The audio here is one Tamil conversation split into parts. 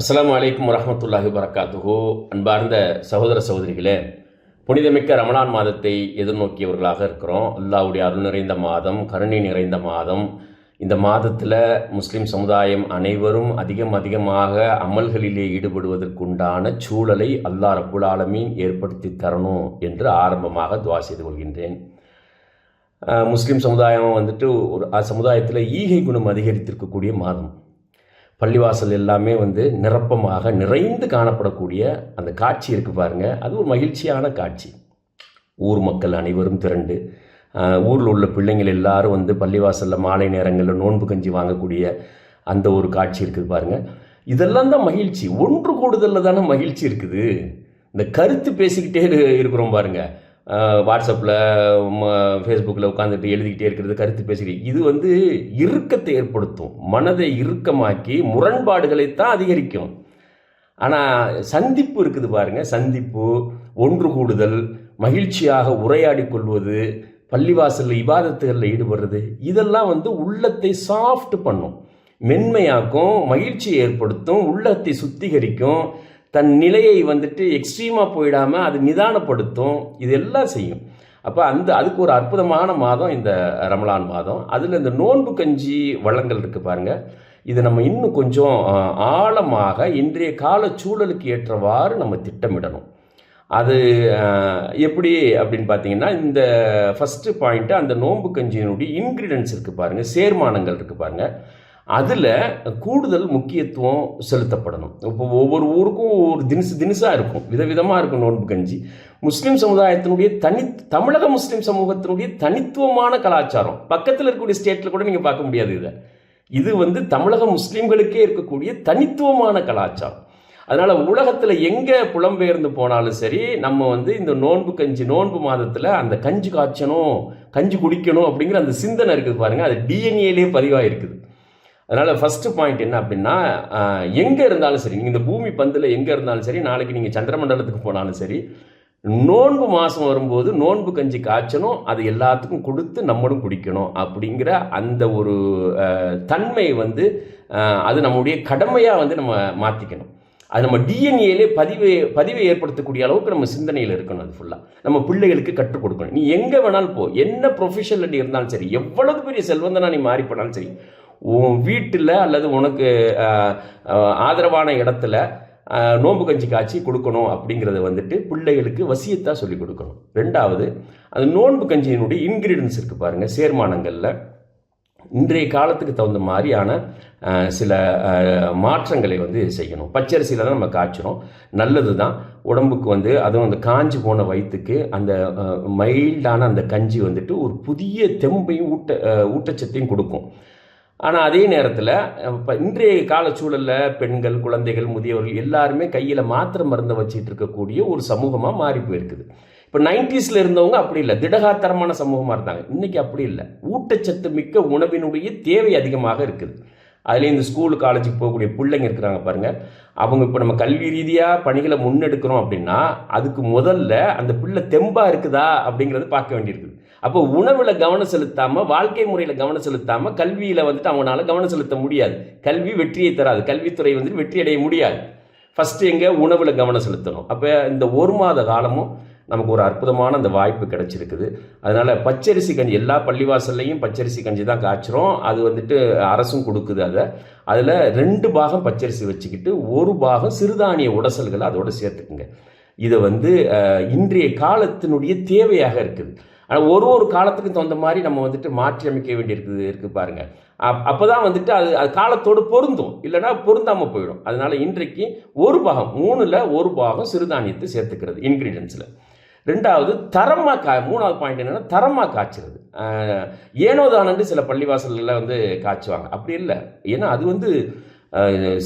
அஸ்லாம் வலைக்கம் வரமத்துல்லாஹி வரகாத்துஹு அன்பார்ந்த சகோதர சகோதரிகளே புனிதமிக்க ரமணான் மாதத்தை எதிர்நோக்கியவர்களாக இருக்கிறோம். அல்லாவுடைய அருள் நிறைந்த மாதம் கருணை நிறைந்த மாதம். இந்த மாதத்தில் முஸ்லீம் சமுதாயம் அனைவரும் அதிகம் அதிகமாக அமல்களிலே ஈடுபடுவதற்குண்டான சூழலை அல்லாஹ் ரபுல் ஆலமீன் ஏற்படுத்தி தரணும் என்று ஆரம்பமாக துவா செய்து கொள்கின்றேன். முஸ்லீம் சமுதாயம் வந்துட்டு ஒரு சமுதாயத்தில் ஈகை குணம் அதிகரித்திருக்கக்கூடிய மாதம். பள்ளிவாசல் எல்லாமே வந்து நிரப்பமாக நிறைந்து காணப்படக்கூடிய அந்த காட்சி இருக்குது பாருங்க. அது ஒரு மகிழ்ச்சியான காட்சி. ஊர் மக்கள் அனைவரும் திரண்டு ஊரில் உள்ள பிள்ளைங்கள் எல்லாரும் வந்து பள்ளிவாசலில் மாலை நேரங்களில் நோன்பு கஞ்சி வாங்கக்கூடிய அந்த ஒரு காட்சி இருக்குது பாருங்க. இதெல்லாம் தான் மகிழ்ச்சி. ஒன்று கூடுதலில் தானே மகிழ்ச்சி இருக்குது. இந்த கருத்து பேசிக்கிட்டே இருக்கிறோம் பாருங்கள் வாட்ஸ்அப்பில் ஃபேஸ்புக்கில் உட்காந்துட்டு எழுதிக்கிட்டே இருக்கிறது கருத்து பேசுகிறேன் இது வந்து இறுக்கத்தை ஏற்படுத்தும். மனதை இறுக்கமாக்கி முரண்பாடுகளை தான் அதிகரிக்கும். ஆனால் சந்திப்பு இருக்குது பாருங்கள் சந்திப்பு ஒன்று கூடுதல் மகிழ்ச்சியாக உரையாடி கொள்வது பள்ளிவாசலில் இபாதத்துகளில் ஈடுபடுறது இதெல்லாம் வந்து உள்ளத்தை சாஃப்ட் பண்ணும். மென்மையாக்கும் மகிழ்ச்சியை ஏற்படுத்தும் உள்ளத்தை சுத்திகரிக்கும். தன் நிலையை வந்துட்டு எக்ஸ்ட்ரீமாக போயிடாமல் அது நிதானப்படுத்தும். இதெல்லாம் செய்யும். அப்போ அந்த அதுக்கு ஒரு அற்புதமான மாதம் இந்த ரமலான் மாதம். அதில் இந்த நோன்பு கஞ்சி வளங்கள் இருக்குது பாருங்க. இது நம்ம இன்னும் கொஞ்சம் ஆழமாக இன்றைய கால சூழலுக்கு ஏற்றவாறு நம்ம திட்டமிடணும். அது எப்படி அப்படின்னு பார்த்தீங்கன்னா இந்த ஃபஸ்ட்டு பாயிண்ட்டு அந்த நோன்பு கஞ்சியினுடைய இன்க்ரீடியன்ஸ் இருக்குது பாருங்கள் சேர்மானங்கள் இருக்குது பாருங்கள் அதில் கூடுதல் முக்கியத்துவம் செலுத்தப்படணும். இப்போ ஒவ்வொரு ஊருக்கும் ஒரு தினசு தினசாக இருக்கும். விதவிதமாக இருக்கும் நோன்பு கஞ்சி. முஸ்லீம் சமுதாயத்தினுடைய தனி தமிழக முஸ்லீம் சமூகத்தினுடைய தனித்துவமான கலாச்சாரம். பக்கத்தில் இருக்கக்கூடிய ஸ்டேட்டில் கூட நீங்கள் பார்க்க முடியாது இதை. இது வந்து தமிழக முஸ்லீம்களுக்கே இருக்கக்கூடிய தனித்துவமான கலாச்சாரம். அதனால் உலகத்தில் எங்கே புலம்பெயர்ந்து போனாலும் சரி நம்ம வந்து இந்த நோன்பு கஞ்சி நோன்பு மாதத்தில் அந்த கஞ்சி காய்ச்சணும் கஞ்சி குடிக்கணும் அப்படிங்கிற அந்த சிந்தனை இருக்குது பாருங்கள் அது டிஎன்ஏலேயே பதிவாக இருக்குது அதனால் ஃபஸ்ட்டு பாயிண்ட் என்ன அப்படின்னா எங்கே இருந்தாலும் சரி நீங்கள் இந்த பூமி பந்தில் எங்கே இருந்தாலும் சரி நாளைக்கு நீங்கள் சந்திரமண்டலத்துக்கு போனாலும் சரி நோன்பு மாதம் வரும்போது நோன்பு கஞ்சி காய்ச்சணும் அது எல்லாத்துக்கும் கொடுத்து நம்மளும் குடிக்கணும் அப்படிங்கிற அந்த ஒரு தன்மை வந்து அது நம்முடைய கடமையாக வந்து நம்ம மாற்றிக்கணும் அது நம்ம டிஎன்ஏலே பதிவை பதிவை ஏற்படுத்தக்கூடிய அளவுக்கு நம்ம சிந்தனையில் இருக்கணும் அது ஃபுல்லாக நம்ம பிள்ளைகளுக்கு கற்றுக் கொடுக்கணும். நீ எங்கே வேணாலும் போ என்ன ப்ரொஃபஷனில் நீ இருந்தாலும் சரி எவ்வளவு பெரிய செல்வந்தனா நீ மாறி போனாலும் சரி உன் வீட்டில் அல்லது உனக்கு ஆதரவான இடத்துல நோம்பு கஞ்சி காய்ச்சி கொடுக்கணும் அப்படிங்கிறத வந்துட்டு பிள்ளைகளுக்கு வசியத்தாக சொல்லிக் கொடுக்கணும். ரெண்டாவது அது நோன்பு கஞ்சியினுடைய இன்க்ரீடியன்ஸ் இருக்குது பாருங்கள் சேர்மானங்களில். இன்றைய காலத்துக்கு தகுந்த மாதிரியான சில மாற்றங்களை வந்து செய்யணும். பச்சரிசியில் தான் நம்ம காய்ச்சிரும் நல்லது தான் உடம்புக்கு வந்து அதுவும் அந்த காஞ்சி போன வயிற்றுக்கு அந்த மைல்டான அந்த கஞ்சி வந்துட்டு ஒரு புதிய தெம்பையும் ஊட்ட ஊட்டச்சத்தையும் கொடுக்கும். ஆனால் அதே நேரத்தில் இப்போ இன்றைய கால சூழலில் பெண்கள் குழந்தைகள் முதியவர்கள் எல்லாருமே கையில் மாத்திரை மருந்தை வச்சிட்டு இருக்கக்கூடிய ஒரு சமூகமாக மாறி போயிருக்குது. இப்போ நைன்டிஸில் இருந்தவங்க அப்படி இல்லை. திடகாத்தரமான சமூகமாக இருந்தாங்க. இன்னைக்கு அப்படி இல்லை. ஊட்டச்சத்து மிக்க உணவினுடைய தேவை அதிகமாக இருக்குது. அதுலேயும் இந்த ஸ்கூல் காலேஜுக்கு போகக்கூடிய பிள்ளைங்க இருக்கிறாங்க பாருங்கள் அவங்க இப்போ நம்ம கல்வி ரீதியாக பணிகளை முன்னெடுக்கிறோம் அப்படின்னா அதுக்கு முதல்ல அந்த பிள்ளை தெம்பாக இருக்குதா அப்படிங்கிறது பார்க்க வேண்டியிருக்குது. அப்போ உணவில் கவனம் செலுத்தாமல் வாழ்க்கை முறையில் கவனம் செலுத்தாமல் கல்வியில் வந்துட்டு அவங்களால கவனம் செலுத்த முடியாது. கல்வி வெற்றியை தராது. கல்வித்துறை வந்துட்டு வெற்றி அடைய முடியாது. ஃபஸ்ட்டு எங்கே? உணவில் கவனம் செலுத்தணும். அப்போ இந்த ஒரு மாத காலமும் நமக்கு ஒரு அற்புதமான அந்த வாய்ப்பு கிடைச்சிருக்குது. அதனால பச்சரிசி கஞ்சி எல்லா பள்ளிவாசல்லையும் பச்சரிசி கஞ்சி தான் காய்ச்சிரும். அது வந்துட்டு அரசும் கொடுக்குது அதை. அதில் ரெண்டு பாகம் பச்சரிசி வச்சுக்கிட்டு ஒரு பாகம் சிறுதானிய உடசல்களை அதோட சேர்த்துக்குங்க. இதை வந்து இன்றைய காலத்தினுடைய தேவையாக இருக்குது. ஆனால் ஒரு ஒரு காலத்துக்கு தகுந்த மாதிரி நம்ம வந்துட்டு மாற்றி அமைக்க வேண்டியிருக்குது இருக்குது பாருங்கள் அப் அப்போ தான் வந்துட்டு அது அது காலத்தோடு பொருந்தும். இல்லைன்னா பொருந்தாமல் போயிடும். அதனால இன்றைக்கு ஒரு பாகம் மூணில் ஒரு பாகம் சிறுதானியத்தை சேர்த்துக்கிறது இன்க்ரீடியன்ஸில் ரெண்டாவது தரமாக கா மூணாவது பாயிண்ட் என்னன்னா தரமாக காய்ச்சிறது. ஏனோதானன்று சில பள்ளிவாசலில் வந்து காய்ச்சுவாங்க. அப்படி இல்லை. ஏன்னா அது வந்து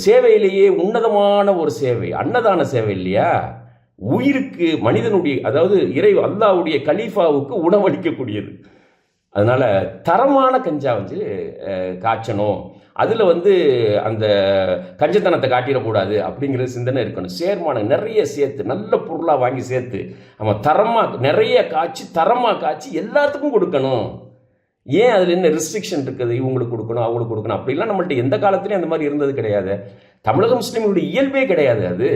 சேவையிலேயே உன்னதமான ஒரு சேவை அன்னதான சேவை இல்லையா? உயிருக்கு மனிதனுடைய அதாவது இறை அல்லாவுடைய கலீஃபாவுக்கு உணவளிக்கக்கூடியது. அதனால் தரமான கஞ்சா வந்து காய்ச்சணும். அதில் வந்து அந்த கஞ்சத்தனத்தை காட்டிடக்கூடாது அப்படிங்கிற சிந்தனை இருக்கணும். சேர்மானம் நிறைய சேர்த்து நல்ல பொருளாக வாங்கி சேர்த்து நம்ம தரமாக நிறைய காய்ச்சி தரமாக காய்ச்சி எல்லாத்துக்கும் கொடுக்கணும். ஏன் அதில் என்ன ரெஸ்ட்ரிக்ஷன் இருக்குது? இவங்களுக்கு கொடுக்கணும் அவங்களுக்கு கொடுக்கணும். அப்படிலாம் நம்மள்ட்ட எந்த காலத்துலையும் அந்த மாதிரி இருந்தது கிடையாது. தமிழக முஸ்லீம்களுடைய இயல்பே கிடையாது அது.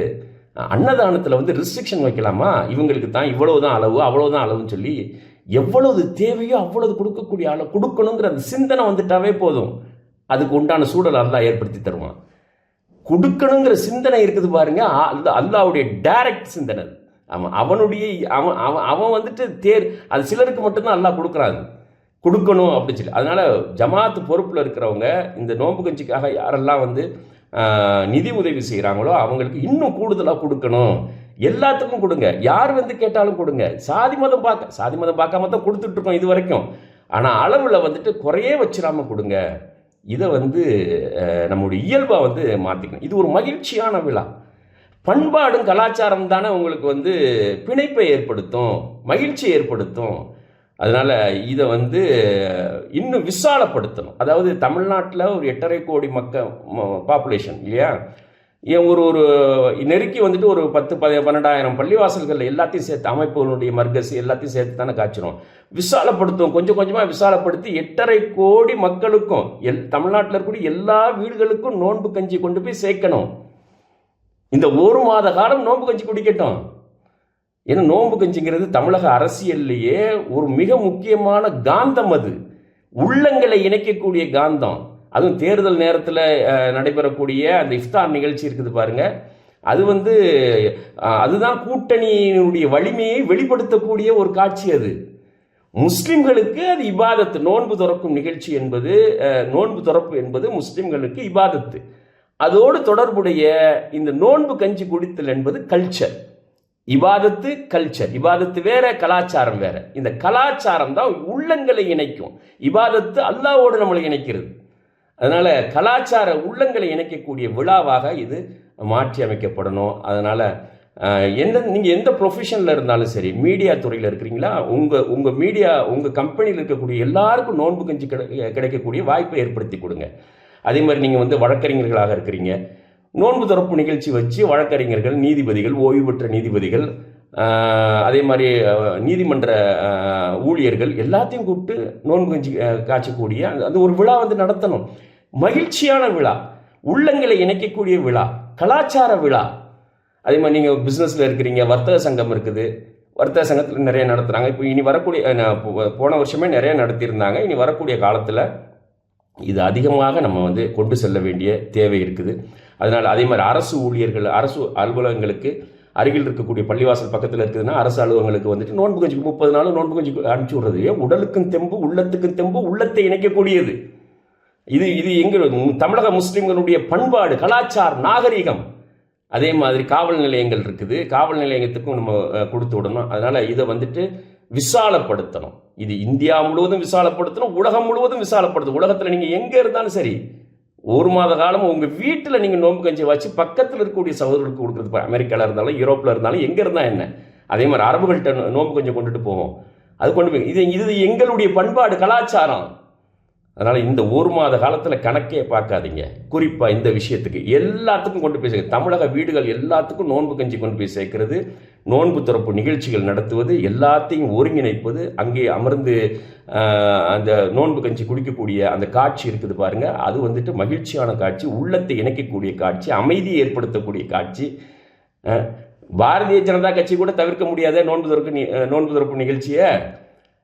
அன்னதானத்தில் வந்து ரிஸ்ட்ரிக்ஷன் வைக்கலாமா? இவங்களுக்கு தான் இவ்வளவு தான் அளவு அவ்வளவுதான் அளவுன்னு சொல்லி எவ்வளவு தேவையோ அவ்வளவு கொடுக்கக்கூடிய அளவு கொடுக்கணுங்கிற அந்த சிந்தனை வந்துட்டாவே போதும். அதுக்கு உண்டான சூழல் அல்லா ஏற்படுத்தி தருவான். கொடுக்கணுங்கிற சிந்தனை இருக்குது பாருங்க அந்த அல்லாவுடைய டைரக்ட் சிந்தனை அவன் அவனுடைய அவன் அவன் அவன் வந்துட்டு தேர் அது சிலருக்கு மட்டும்தான் அல்லா கொடுக்குறாங்க கொடுக்கணும் அப்படின்னு சொல்லி. அதனால ஜமாத்து பொறுப்பில் இருக்கிறவங்க இந்த நோன்பு கஞ்சிக்காக யாரெல்லாம் வந்து நிதி உதவி செய்கிறாங்களோ அவங்களுக்கு இன்னும் கூடுதலாக கொடுக்கணும். எல்லாத்துக்கும் கொடுங்க. யார் வந்து கேட்டாலும் கொடுங்க. சாதி மதம் பார்க்க சாதி மதம் பார்க்காம தான் கொடுத்துட்ருக்கோம் இது வரைக்கும். ஆனால் அளவில் வந்துட்டு குறையே வச்சிடாமல் கொடுங்க. இதை வந்து நம்மளுடைய நம்முடைய இயல்பாக வந்து மாற்றிக்கணும் இது ஒரு மகிழ்ச்சியான விழா. பண்பாடும் கலாச்சாரம் தானே உங்களுக்கு வந்து பிணைப்பை ஏற்படுத்தும் மகிழ்ச்சியை ஏற்படுத்தும். அதனால் இதை வந்து இன்னும் விசாலப்படுத்தணும். அதாவது தமிழ்நாட்டில் ஒரு எட்டரை கோடி மக்கள் பாப்புலேஷன் இல்லையா? ஏன் ஒரு ஒரு நெருக்கி வந்துட்டு ஒரு பத்து பதி பன்னெண்டாயிரம் பள்ளிவாசல்கள் எல்லாத்தையும் சேர்த்து அமைப்புகளுடைய மர்கஸ் எல்லாத்தையும் சேர்த்து தானே காய்ச்சிரும். விசாலப்படுத்தும் கொஞ்சம் கொஞ்சமாக விசாலப்படுத்தி எட்டரை கோடி மக்களுக்கும் எல் தமிழ்நாட்டில் இருக்கக்கூடிய எல்லா வீடுகளுக்கும் நோன்பு கஞ்சி கொண்டு போய் சேர்க்கணும். இந்த ஒரு மாத காலம் நோன்பு கஞ்சி குடிக்கட்டும். ஏன்னா நோன்பு கஞ்சிங்கிறது தமிழக அரசியல்லையே ஒரு மிக முக்கியமான காந்தம் அது. உள்ளங்களை இணைக்கக்கூடிய காந்தம். அதுவும் தேர்தல் நேரத்தில் நடைபெறக்கூடிய அந்த இஃப்தார் நிகழ்ச்சி இருக்குது பாருங்க. அது வந்து அதுதான் கூட்டணியினுடைய வலிமையை வெளிப்படுத்தக்கூடிய ஒரு காட்சி அது. முஸ்லிம்களுக்கு அது இபாதத்து. நோன்பு துறக்கும் நிகழ்ச்சி என்பது நோன்பு துறப்பு என்பது முஸ்லிம்களுக்கு இபாதத்து. அதோடு தொடர்புடைய இந்த நோன்பு கஞ்சி குடித்தல் என்பது கல்ச்சர் இவாதத்து கல்ச்சர் இவாதத்து வேற கலாச்சாரம் வேற. இந்த கலாச்சாரம் தான் உள்ளங்களை இணைக்கும். இவாதத்து அல்லாவோடு நம்மளை இணைக்கிறது. அதனால கலாச்சார உள்ளங்களை இணைக்கக்கூடிய விழாவாக இது மாற்றி அமைக்கப்படணும். அதனால எந்த நீங்கள் எந்த ப்ரொஃபஷனில் இருந்தாலும் சரி மீடியா துறையில் இருக்கிறீங்களா உங்கள் உங்கள் மீடியா உங்கள் கம்பெனியில் இருக்கக்கூடிய எல்லாருக்கும் நோன்பு கஞ்சி கிடை- கிடைக்கக்கூடிய வாய்ப்பை ஏற்படுத்தி கொடுங்க. அதே மாதிரி நீங்கள் வந்து வழக்கறிஞர்களாக இருக்கிறீங்க. நோன்பு திறப்பு நிகழ்ச்சி வச்சு வழக்கறிஞர்கள் நீதிபதிகள் ஓய்வு பெற்ற நீதிபதிகள் அதே மாதிரி நீதிமன்ற ஊழியர்கள் எல்லாத்தையும் கூப்பிட்டு நோன்பு கஞ்சி காய்ச்சக்கூடிய அந்த அந்த ஒரு விழா வந்து நடத்தணும். மகிழ்ச்சியான விழா உள்ளங்களை இணைக்கக்கூடிய விழா கலாச்சார விழா. அதே மாதிரி நீங்கள் பிஸ்னஸில் இருக்கிறீங்க வர்த்தக சங்கம் இருக்குது. வர்த்தக சங்கத்தில் நிறைய நடத்துகிறாங்க இப்போ இனி வரக்கூடிய போன வருஷமே நிறைய நடத்தியிருந்தாங்க. இனி வரக்கூடிய காலத்தில் இது அதிகமாக நம்ம வந்து கொண்டு செல்ல வேண்டிய தேவை இருக்குது. அதனால் அதே மாதிரி அரசு ஊழியர்கள் அரசு அலுவலகங்களுக்கு அருகில் இருக்கக்கூடிய பள்ளிவாசல் பக்கத்தில் இருக்குதுன்னா அரசு அலுவலகங்களுக்கு வந்துட்டு நோன்பு கஞ்சி முப்பது நாள் நோன்பு கஞ்சி அனுப்பிச்சி விடுறது. உடலுக்கும் தெம்பு உள்ளத்துக்கும் தெம்பு உள்ளத்தை இணைக்கக்கூடியது. இது இது எங்கள் தமிழக முஸ்லிம்களுடைய பண்பாடு கலாச்சாரம் நாகரிகம். அதே மாதிரி காவல் நிலையங்கள் இருக்குது. காவல் நிலையத்துக்கும் நம்ம கொடுத்து விடணும். அதனால இதை வந்துட்டு விசாலப்படுத்தணும். இது இந்தியா முழுவதும் விசாலப்படுத்தணும் உலகம் முழுவதும் விசாலப்படுத்தணும். உலகத்தில் நீங்கள் எங்கே இருந்தாலும் சரி ஒரு மாத காலம் உங்கள் வீட்டில் நீங்கள் நோன்பு கஞ்சி வச்சு பக்கத்தில் இருக்கக்கூடிய சகோதரர்களுக்கு கொடுக்குறது. இப்போ அமெரிக்காவில் இருந்தாலும் யூரோப்பில் இருந்தாலும் எங்கே இருந்தால் என்ன? அதே மாதிரி அரபுகள்கிட்ட நோம்பு நோன்பு கொண்டுட்டு போவோம். அது கொண்டு போய் இது இது எங்களுடைய பண்பாடு கலாச்சாரம். அதனால் இந்த ஒரு மாத காலத்தில் கணக்கே பார்க்காதீங்க. குறிப்பாக இந்த விஷயத்துக்கு. எல்லாத்துக்கும் கொண்டு போய் சேர்க்க தமிழக வீடுகள் எல்லாத்துக்கும் நோன்பு கஞ்சி கொண்டு போய் சேர்க்கிறது நோன்பு திறப்பு நிகழ்ச்சிகள் நடத்துவது எல்லாத்தையும் ஒருங்கிணைப்பது அங்கே அமர்ந்து அந்த நோன்பு கஞ்சி குடிக்கக்கூடிய அந்த காட்சி இருக்குது பாருங்கள் அது வந்துட்டு மகிழ்ச்சியான காட்சி உள்ளத்தை இணைக்கக்கூடிய காட்சி அமைதியை ஏற்படுத்தக்கூடிய காட்சி. பாரதிய ஜனதா கட்சி கூட தவிர்க்க முடியாத நோன்பு திறப்பு நோன்பு திறப்பு நிகழ்ச்சியை?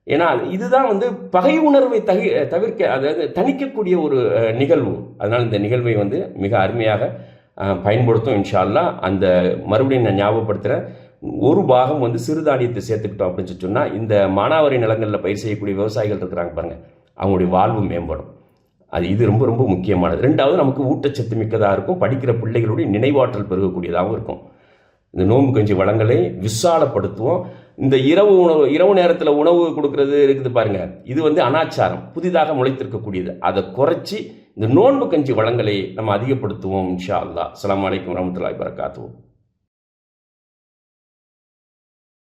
ஏன்னா இதுதான் வந்து பகை உணர்வை தகி தவிர்க்க அதாவது தணிக்கக்கூடிய ஒரு நிகழ்வு. அதனால் இந்த நிகழ்வை வந்து மிக அருமையாக பயன்படுத்தும் இன்ஷால்லா அந்த மறுபடியும் நான் ஞாபகப்படுத்துகிறேன் ஒரு பாகம் வந்து சிறுதானியத்தை சேர்த்துக்கிட்டோம் அப்படின்னு சொன்னால் இந்த மானாவாரி நிலங்களில் பயிர் செய்யக்கூடிய விவசாயிகள் இருக்கிறாங்க பாருங்க. அவங்களுடைய வாழ்வு மேம்படும். அது இது ரொம்ப ரொம்ப முக்கியமானது. ரெண்டாவது நமக்கு ஊட்டச்சத்து மிக்கதாக இருக்கும். படிக்கிற பிள்ளைகளுடைய நினைவாற்றல் பெருகக்கூடியதாகவும் இருக்கும். இந்த நோன்பு கஞ்சி வளங்களை விசாலப்படுத்துவோம். இந்த இரவு உணவு இரவு நேரத்தில் உணவு கொடுக்கறது இருக்குது பாருங்க. இது வந்து அனாச்சாரம் புதிதாக முளைத்திருக்கக்கூடியது. அதை குறைச்சி இந்த நோன்பு கஞ்சி வளங்களை நம்ம அதிகப்படுத்துவோம் இன்ஷா அல்லா அலாம் வலைக்கம் வரமத்துல்லாஹி வரகாத்துவோம்